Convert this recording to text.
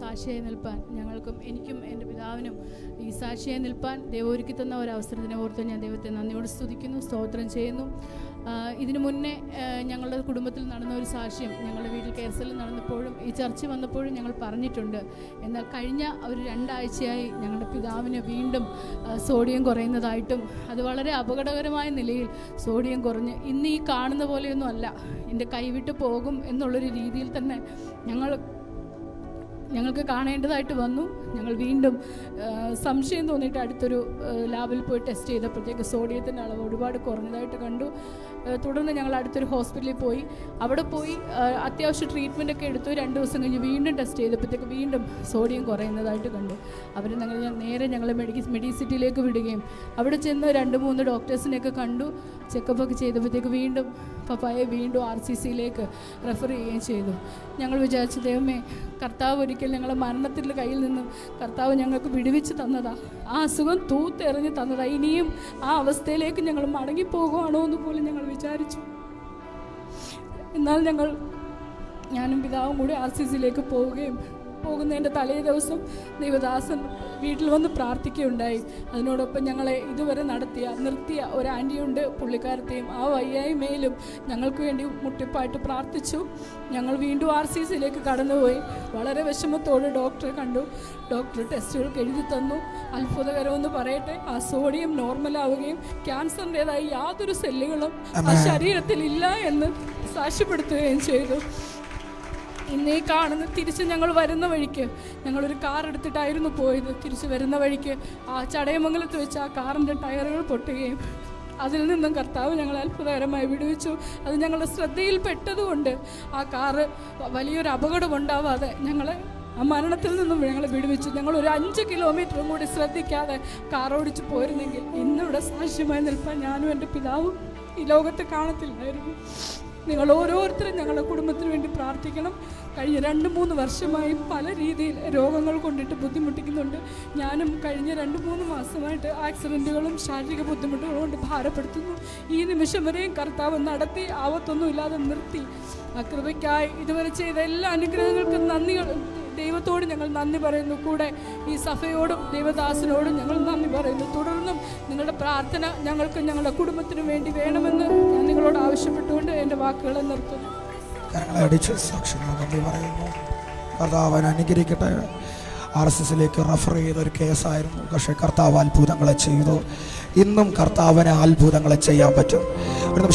സാക്ഷിയായി നിൽപ്പാൻ ഞങ്ങൾക്കും എനിക്കും എന്റെ പിതാവിനും ഈ സാക്ഷിയായി നിൽപ്പാൻ ദൈവം ഒരുക്കി തന്ന ഒരു അവസരത്തിനെ ഓർത്ത് ഞാൻ ദൈവത്തെ നന്ദിയോട് സ്തുതിക്കുന്നു സ്തോത്രം ചെയ്യുന്നു. ഇതിനു മുന്നേ ഞങ്ങളുടെ കുടുംബത്തിൽ നടന്ന ഒരു സാക്ഷ്യം ഞങ്ങളുടെ വീട്ടിൽ കേസൽ നടന്നപ്പോഴും ഈ ചർച്ച വന്നപ്പോഴും ഞങ്ങൾ പറഞ്ഞിട്ടുണ്ട്. എന്നാൽ കഴിഞ്ഞ ഒരു രണ്ടാഴ്ചയായി ഞങ്ങളുടെ പിതാവിന് വീണ്ടും സോഡിയം കുറയുന്നതായിട്ടും അത് വളരെ അപകടകരമായ നിലയിൽ സോഡിയം കുറഞ്ഞ് ഇന്ന് ഈ കാണുന്ന പോലെയൊന്നും അല്ല. എന്റെ കൈവിട്ട് പോകും എന്നുള്ളൊരു രീതിയിൽ തന്നെ ഞങ്ങൾ ഞങ്ങൾക്ക് കാണേണ്ടതായിട്ട് വന്നു. ഞങ്ങൾ വീണ്ടും സംശയം തോന്നിയിട്ട് അടുത്തൊരു ലാബിൽ പോയി ടെസ്റ്റ് ചെയ്തപ്പോഴത്തേക്ക് സോഡിയത്തിന്റെ അളവ് ഒരുപാട് കുറഞ്ഞതായിട്ട് കണ്ടു. തുടർന്ന് ഞങ്ങൾ അടുത്തൊരു ഹോസ്പിറ്റലിൽ പോയി. അവിടെ പോയി അത്യാവശ്യം ട്രീറ്റ്മെന്റ് ഒക്കെ എടുത്തു. രണ്ട് ദിവസം കഴിഞ്ഞ് വീണ്ടും ടെസ്റ്റ് ചെയ്തപ്പോഴത്തേക്ക് വീണ്ടും സോഡിയം കുറയുന്നതായിട്ട് കണ്ടു. അവർ ഞങ്ങൾ നേരെ ഞങ്ങൾ മെഡിക്കൽ മെഡിസിറ്റിയിലേക്ക് വിടുകയും അവിടെ ചെന്ന് രണ്ട് മൂന്ന് ഡോക്ടേഴ്സിനെയൊക്കെ കണ്ടു. ചെക്കപ്പ് ഒക്കെ ചെയ്തപ്പോഴത്തേക്ക് വീണ്ടും പപ്പായെ വീണ്ടും ആർ സി സിയിലേക്ക് റെഫർ ചെയ്യുകയും ചെയ്തു. ഞങ്ങൾ വിചാരിച്ചു ദൈവമേ കർത്താവ് ഒരിക്കൽ ഞങ്ങളെ മരണത്തിന്റെ കയ്യിൽ നിന്നും കർത്താവ് ഞങ്ങൾക്ക് വിടുവിച്ച് തന്നതാ. ആ അസുഖം തൂത്തെറിഞ്ഞ് തന്നതാ. ഇനിയും ആ അവസ്ഥയിലേക്ക് ഞങ്ങൾ മടങ്ങിപ്പോകുവാണോ എന്ന് പോലും ഞങ്ങൾ വിചാരിച്ചു. എന്നാൽ ഞങ്ങൾ ഞാനും പിതാവും കൂടി ആർ സി സിയിലേക്ക് പോവുകയും പോകുന്നതിന്റെ തലേ ദിവസം ദൈവദാസൻ വീട്ടിൽ വന്ന് പ്രാർത്ഥിക്കുകയുണ്ടായി. അതിനോടൊപ്പം ഞങ്ങളെ ഇതുവരെ നടത്തിയ നിർത്തിയ ഒരു ആന്റിയുണ്ട്. പുള്ളിക്കാരത്തെയും ആ വയ്യായ്മയിലും ഞങ്ങൾക്ക് വേണ്ടി മുട്ടിപ്പായിട്ട് പ്രാർത്ഥിച്ചു. ഞങ്ങൾ വീണ്ടും ആർ സി സിയിലേക്ക് കടന്നുപോയി. വളരെ വിഷമത്തോടെ ഡോക്ടറെ കണ്ടു. ഡോക്ടർ ടെസ്റ്റുകൾക്ക് എഴുതി തന്നു. അത്ഭുതകരമെന്ന് പറയട്ടെ ആ സോഡിയം നോർമലാവുകയും ക്യാൻസറിന്റെതായ യാതൊരു സെല്ലുകളും ആ ശരീരത്തിൽ ഇല്ല എന്ന് സാക്ഷ്യപ്പെടുത്തുകയും ചെയ്തു. ഇന്ന് കാണുന്ന തിരിച്ച് ഞങ്ങൾ വരുന്ന വഴിക്ക് ഞങ്ങളൊരു കാർ എടുത്തിട്ടായിരുന്നു പോയത്. തിരിച്ച് വരുന്ന വഴിക്ക് ആ ചടയമംഗലത്ത് വെച്ച് ആ കാറിന്റെ ടയറുകൾ പൊട്ടുകയും അതിൽ നിന്നും കർത്താവ് ഞങ്ങളെ അത്ഭുതകരമായി വിടുവിച്ചു. അത് ഞങ്ങളുടെ ശ്രദ്ധയിൽ പെട്ടതുകൊണ്ട് ആ കാറ് വലിയൊരു അപകടം ഉണ്ടാവാതെ ഞങ്ങളെ ആ മരണത്തിൽ നിന്നും ഞങ്ങൾ വിടുവിച്ചു. ഞങ്ങൾ ഒരു അഞ്ച് കിലോമീറ്ററും കൂടി ശ്രദ്ധിക്കാതെ കാർ ഓടിച്ച് പോയിരുന്നെങ്കിൽ ഇന്നിവിടെ സാക്ഷ്യമായി നിൽപ്പാൻ ഞാനും എന്റെ പിതാവും ഈ ലോകത്ത് കാണത്തില്ലായിരുന്നു. നിങ്ങൾ ഓരോരുത്തരും ഞങ്ങളുടെ കുടുംബത്തിന് വേണ്ടി പ്രാർത്ഥിക്കണം. കഴിഞ്ഞ രണ്ട് മൂന്ന് വർഷമായി പല രീതിയിൽ രോഗങ്ങൾ കൊണ്ടിട്ട് ബുദ്ധിമുട്ടിക്കുന്നുണ്ട്. ഞാനും കഴിഞ്ഞ രണ്ട് മൂന്ന് മാസമായിട്ട് ആക്സിഡന്റുകളും ശാരീരിക ബുദ്ധിമുട്ടുകളും കൊണ്ട് ഭാരപ്പെടുത്തുന്നു. ഈ നിമിഷം വരെയും കർത്താവ് നടത്തി ആവത്തൊന്നും ഇല്ലാതെ നിർത്തി. ആ ഇതുവരെ ചെയ്ത എല്ലാ അനുഗ്രഹങ്ങൾക്കും നന്ദികൾ. ദൈവത്തോട് ഞങ്ങൾ നന്ദി പറയുന്നു. കൂടെ ഈ സഭയോടും ദൈവദാസനോടും ഞങ്ങൾ നന്ദി പറയുന്നു. തുടർന്നും നിങ്ങളുടെ പ്രാർത്ഥന ഞങ്ങൾക്ക് ഞങ്ങളുടെ കുടുംബത്തിനു വേണ്ടി വേണമെന്ന് ഞാൻ നിങ്ങളോട് ആവശ്യപ്പെട്ടുകൊണ്ട് എന്റെ വാക്കുകളെ നിർത്തുന്നു. പറയുന്നു. കർത്താവൻ അനുഗ്രഹിക്കട്ടെ. ആർ എസ് എസിലേക്ക് റെഫർ ചെയ്ത ഒരു കേസായിരുന്നു. പക്ഷേ കർത്താവ് അത്ഭുതങ്ങളെ ചെയ്തു. ഇന്നും കർത്താവിന് അത്ഭുതങ്ങളെ ചെയ്യാൻ പറ്റും. ഒരു